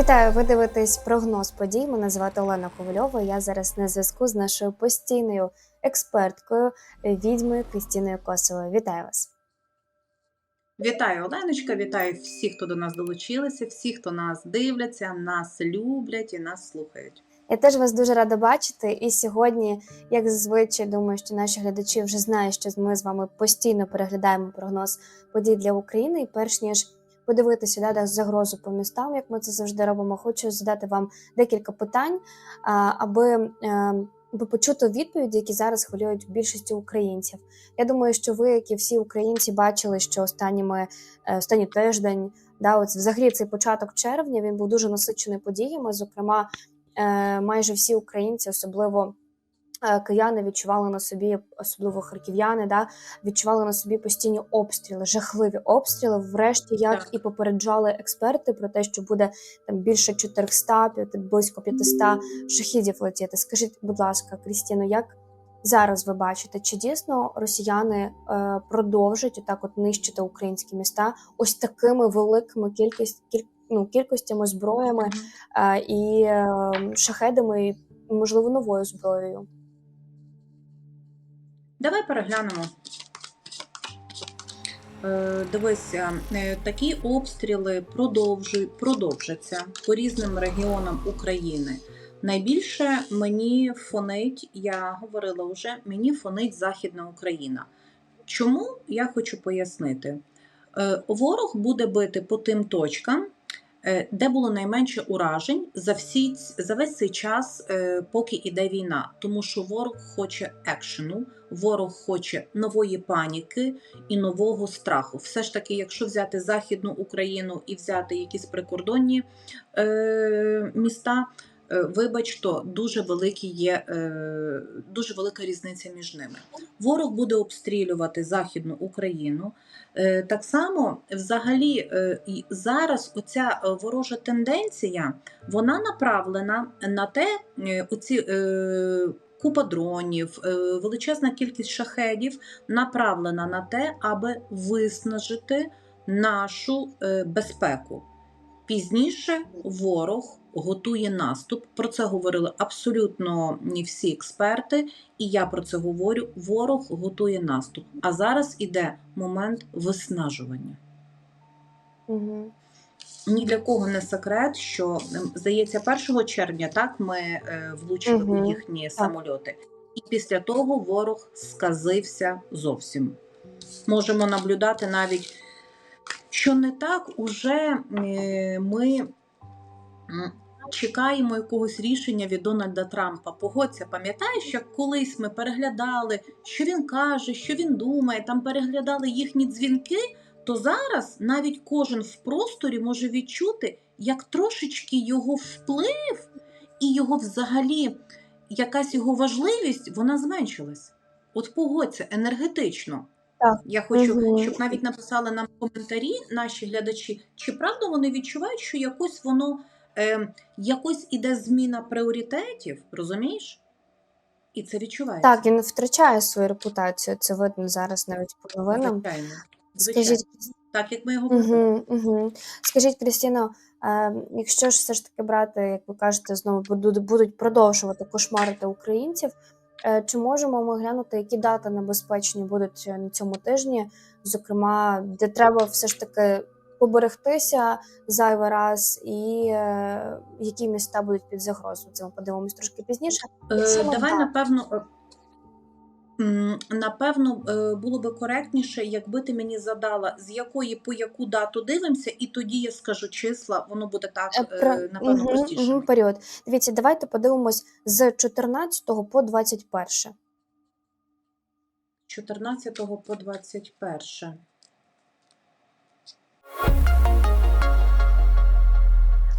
Вітаю, ви дивитесь прогноз подій. Мене звати Олена Ковальова. Я зараз на зв'язку з нашою постійною експерткою відьмою Крістіною Косовою. Вітаю вас. Вітаю, Оленочка, вітаю всіх, хто до нас долучилися, всіх, хто нас дивляться, нас люблять і нас слухають. Я теж вас дуже рада бачити. І сьогодні, як зазвичай, думаю, що наші глядачі вже знають, що ми з вами постійно переглядаємо прогноз подій для України. І перш ніж подивитися да, да, загрозу по містам, як ми це завжди робимо, хочу задати вам декілька питань, аби. е, аби почути відповіді, які зараз хвилюють більшості українців. Я думаю, що ви, як і всі українці, бачили, що останніми е, останній тиждень, да, от взагалі цей початок червня він був дуже насичений подіями. Зокрема, е, майже всі українці, особливо кияни, відчували на собі, особливо харків'яни, да, відчували на собі постійні обстріли, жахливі обстріли. Врешті, як Так. і попереджали експерти про те, що буде там більше 400, п'яти- близько 500 шахідів летіти. Скажіть, будь ласка, Крістіно, як зараз ви бачите, чи дійсно росіяни е, продовжать отак от нищити українські міста ось такими великими кількість, кіль, ну, кількостями зброями е, і е, шахедами, і можливо новою зброєю? Давай переглянемо. Е, Дивися, е, такі обстріли продовжаться по різним регіонам України. Найбільше мені фонить, я говорила вже, мені фонить Західна Україна. Чому я хочу пояснити? Е, Ворог буде бити по тим точкам, е, де було найменше уражень за, всі, за весь цей час, е, поки іде війна. Тому що ворог хоче екшену, ворог хоче нової паніки і нового страху. Все ж таки, якщо взяти Західну Україну і взяти якісь прикордонні е, міста, е, вибач, то дуже великі є, е, дуже велика різниця між ними. Ворог буде обстрілювати Західну Україну. Е, Так само, взагалі, е, і зараз оця е, ворожа тенденція вона направлена на те, е, оці е, купа дронів, е, величезна кількість шахедів направлена на те, аби виснажити нашу е, безпеку. Пізніше ворог готує наступ. Про це говорили абсолютно всі експерти, і я про це говорю. Ворог готує наступ. А зараз іде момент виснажування. Угу. Ні для кого не секрет, що ем, здається, 1 червня так ми е, влучили Мгм, у їхні самольоти, і після того ворог сказився зовсім. Можемо наблюдати навіть, що не так уже е, ми чекаємо якогось рішення від Дональда Трампа. Погодься, пам'ятаєш, як колись ми переглядали, що він каже, що він думає, там переглядали їхні дзвінки то зараз навіть кожен в просторі може відчути, як трошечки його вплив і його взагалі якась його важливість вона зменшилась. От погодься енергетично. Так. Я хочу, щоб навіть написали нам коментарі наші глядачі, чи правда вони відчувають, що якось воно е, якось іде зміна пріоритетів, розумієш? І це відчувається. Так, він втрачає свою репутацію. Це видно зараз навіть по новинам. Звичайно. Звичайно. Скажіть, Так як ми його. Угу, угу. Скажіть, Крістіно, е, якщо ж все ж таки брати, як ви кажете, знову будуть, будуть продовжувати кошмарити українців, е, чи можемо ми глянути, які дати небезпечні будуть е, на цьому тижні? Зокрема, де треба все ж таки поберегтися зайвий раз, і е, які міста будуть під загрозою? Це ми подивимось трошки пізніше. Е, Давай, напевно, напевно, е, було би коректніше, якби ти мені задала, з якої по яку дату дивимося, і тоді я скажу числа, воно буде так, Е, е, напевно, мгм, простіше. Угу, період. Дивіться, давайте подивимось з 14 по 21. 14 по 21.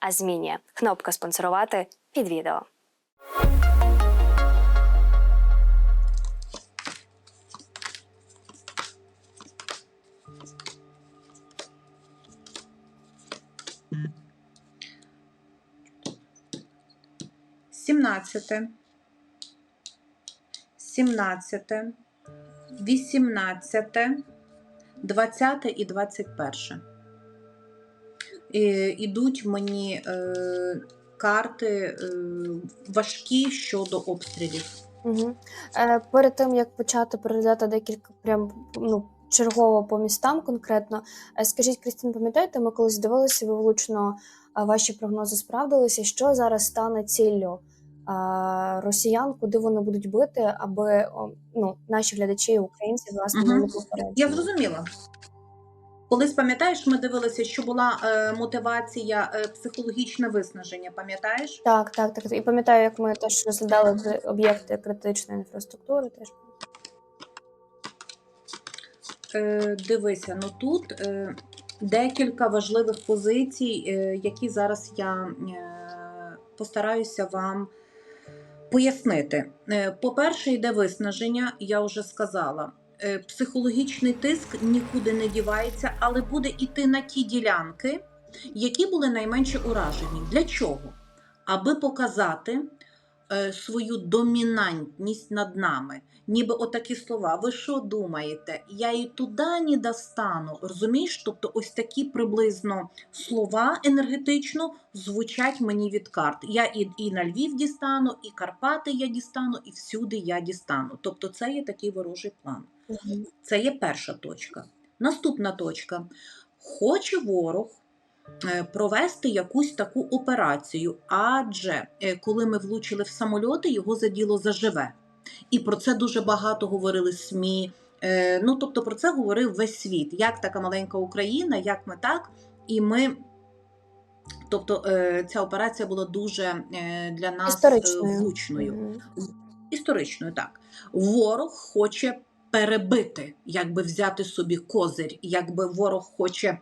а змінює. Кнопка спонсорувати під відео. Сімнадцяте, сімнадцяте, вісімнадцяте, двадцяте і двадцять перше. Ідуть мені е, карти е, важкі щодо обстрілів. Угу. Е, перед тим як почати переглядати декілька прям ну, чергово по містам конкретно, е, скажіть, Крістін, пам'ятаєте, ми колись дивилися, ви влучно е, ваші прогнози справдилися. Що зараз стане ціллю е, росіян, куди вони будуть бити, аби ну, наші глядачі, українці, власне, Мгм. були попереджені? Я зрозуміла. Колись пам'ятаєш, ми дивилися, що була е, мотивація е, психологічне виснаження. Пам'ятаєш? Так, так, так. І пам'ятаю, як ми теж розглядали об'єкти критичної інфраструктури. Теж Е, дивися, ну тут е, декілька важливих позицій, е, які зараз я е, постараюся вам пояснити. Е, по-перше, йде виснаження, я вже сказала. Е, психологічний тиск нікуди не дівається, але буде йти на ті ділянки, які були найменше уражені. Для чого? Аби показати свою домінантність над нами. Ніби отакі слова. Ви що думаєте? Я і туди не достану. Розумієш? Тобто, ось такі приблизно слова енергетично звучать мені від карт. Я і, і на Львів дістану, і Карпати я дістану, і всюди я дістану. Тобто, це є такий ворожий план. Мгм. Це є перша точка. Наступна точка. Хоче ворог е, провести якусь таку операцію, адже е, коли ми влучили в самольоти, його заділо заживе. І про це дуже багато говорили СМІ. Е, Ну, тобто про це говорив весь світ. Як така маленька Україна, як ми так. І ми. Тобто е, ця операція була дуже е, для нас е, Історичною. влучною історичною, так. Ворог хоче перебити, якби взяти собі козир, якби ворог хоче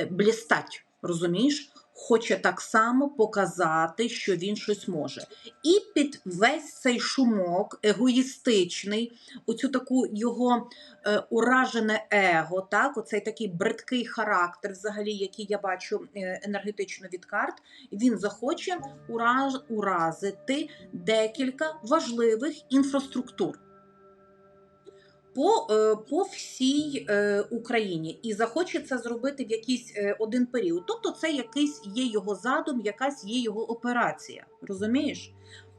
е, блістать, розумієш? Хоче так само показати, що він щось може. І під весь цей шумок егоїстичний, оцю таку його е, уражене его, так, оцей такий бридкий характер, взагалі, який я бачу е, енергетично від карт, він захоче ураж, уразити декілька важливих інфраструктур по, е, по всій е, Україні і захоче це зробити в якийсь е, один період. Тобто, це якийсь є його задум, якась є його операція. Розумієш?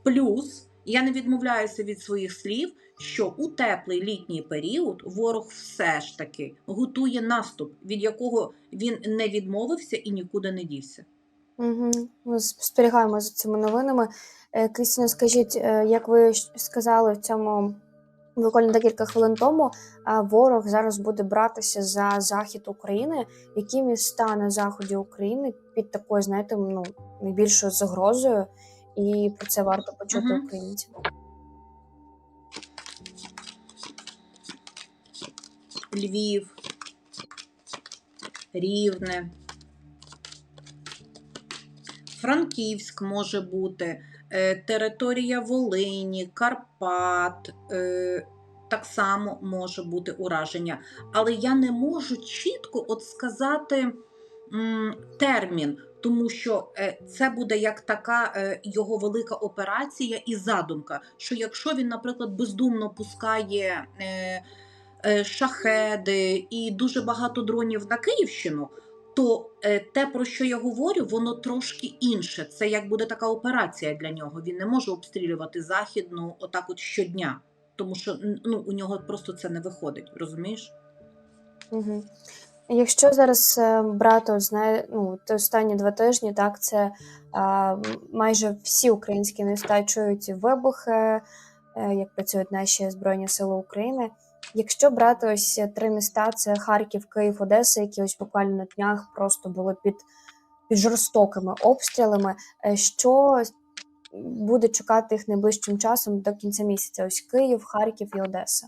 Плюс я не відмовляюся від своїх слів, що у теплий літній період ворог все ж таки готує наступ, від якого він не відмовився і нікуди не дівся. Угу. Ми спостерігаємо за цими новинами. Крістіно, скажіть, як ви сказали в цьому буквально декілька хвилин тому, ворог зараз буде братися за захід України. Які міста на заході України під такою, знаєте, ну найбільшою загрозою, і про це варто почути Мгм. українцям. Львів, Рівне, Франківськ може бути, е, територія Волині, Карпат. Так само може бути ураження. Але я не можу чітко от сказати м, термін, тому що е, це буде як така е, його велика операція і задумка. Що якщо він, наприклад, бездумно пускає е, шахеди і дуже багато дронів на Київщину, то те, про що я говорю, воно трошки інше. Це як буде така операція для нього. Він не може обстрілювати західну отак от щодня, тому що ну, у нього просто це не виходить, розумієш? Угу. Якщо зараз е, брати, знає, ну, те останні два тижні, так, це а, майже всі українські міста чують вибухи, е, як працюють наші Збройні Сили України. Якщо брати ось е, три міста, це Харків, Київ, Одеса, які ось буквально на днях просто були під, під жорстокими обстрілами, що буде чекати їх найближчим часом до кінця місяця? Ось Київ, Харків і Одеса.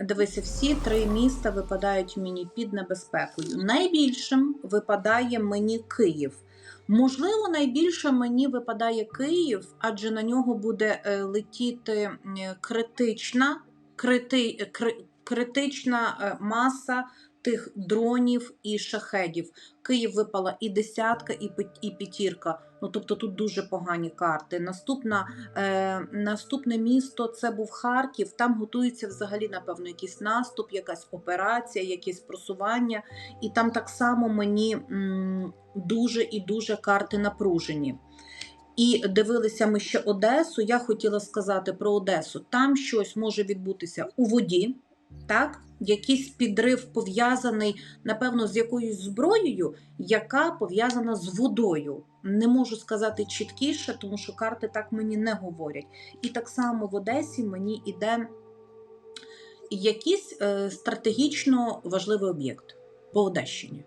Дивися, всі три міста випадають мені під небезпекою. Найбільшим випадає мені Київ. Можливо, найбільше мені випадає Київ, адже на нього буде е, летіти критична, крити, кри- критична е, маса тих дронів і шахедів. Київ випала і десятка, і п'ятірка. Ну тобто тут дуже погані карти. Наступна, е, наступне місто це був Харків. Там готується взагалі, напевно, якийсь наступ, якась операція, якесь просування. І там так само мені м, дуже і дуже карти напружені. І дивилися ми ще Одесу. Я хотіла сказати про Одесу. Там щось може відбутися у воді, так? Якийсь підрив пов'язаний, напевно, з якоюсь зброєю, яка пов'язана з водою. Не можу сказати чіткіше, тому що карти так мені не говорять. І так само в Одесі мені йде якийсь е, стратегічно важливий об'єкт по Одещині.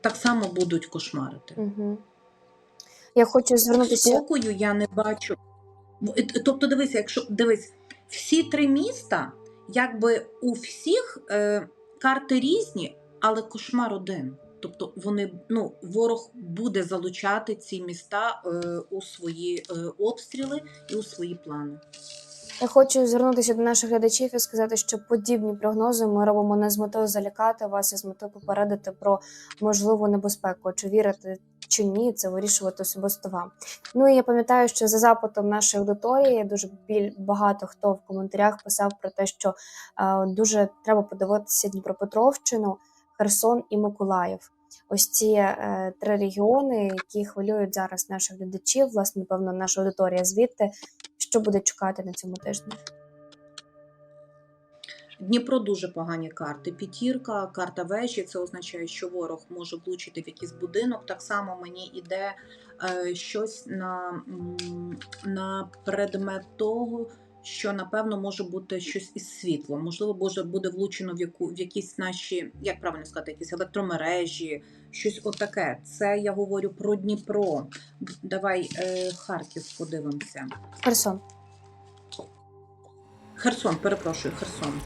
Так само будуть кошмарити. Угу. Я хочу звернутися. Спокою я не бачу. Е, Тобто, дивися, якщо дивись, всі три міста, якби у всіх е, карти різні, але кошмар один. Тобто вони ну ворог буде залучати ці міста е, у свої е, обстріли і у свої плани. Я хочу звернутися до наших глядачів і сказати, що подібні прогнози ми робимо не з метою залякати вас, а з метою попередити про можливу небезпеку. Чи вірити чи ні, це вирішувати особисто вам. Ну і я пам'ятаю, що за запитом нашої аудиторії дуже біль багато хто в коментарях писав про те, що е, дуже треба подивитися Дніпропетровщину, Херсон і Миколаїв. Ось ці е, три регіони, які хвилюють зараз наших глядачів, власне, напевно, наша аудиторія звідти. Що буде чекати на цьому тижні? Дніпро дуже погані карти. П'ятірка, карта вежі. Це означає, що ворог може влучити в якийсь будинок. Так само мені йде е, щось на, на предмет того, що напевно може бути щось із світлом. Можливо, може буде влучено в яку в якісь наші, як правильно сказати, якісь електромережі, щось отаке. Це я говорю про Дніпро. Давай е, Харків подивимося. Херсон. Херсон, перепрошую, Херсон.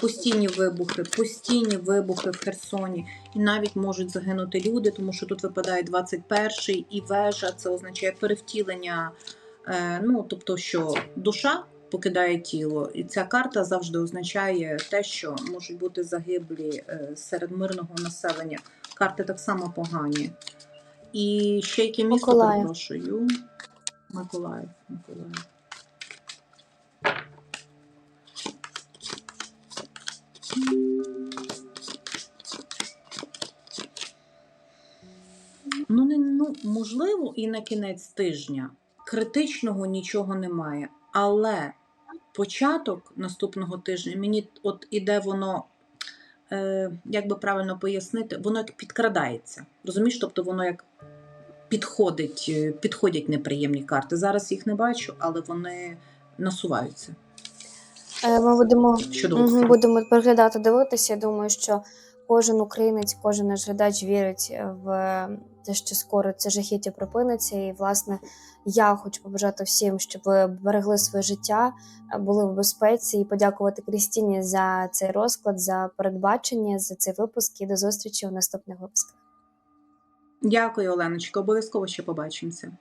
Постійні вибухи, постійні вибухи в Херсоні. І навіть можуть загинути люди, тому що тут випадає 21-й і вежа. Це означає перевтілення. Е, ну, тобто, що душа покидає тіло. І ця карта завжди означає те, що можуть бути загиблі е, серед мирного населення. Карти так само погані. І ще яке місто Миколаїв. перепрошую. Миколаїв. Миколаїв. Ну, не, ну, можливо, і на кінець тижня критичного нічого немає. Але початок наступного тижня мені от іде воно, як би правильно пояснити, воно як підкрадається. Розумієш, тобто воно як підходить, е, підходять неприємні карти. Зараз їх не бачу, але вони насуваються. Е, Ми будемо, Щодо будемо переглядати, дивитися. Я думаю, що кожен українець, кожен наш глядач вірить в те, що скоро це жахіття припиниться. І, власне, я хочу побажати всім, щоб ви берегли своє життя, е, були в безпеці і подякувати Крістіні за цей розклад, за передбачення, за цей випуск і до зустрічі у наступних випусках. Дякую, Оленочка. Обов'язково ще побачимося.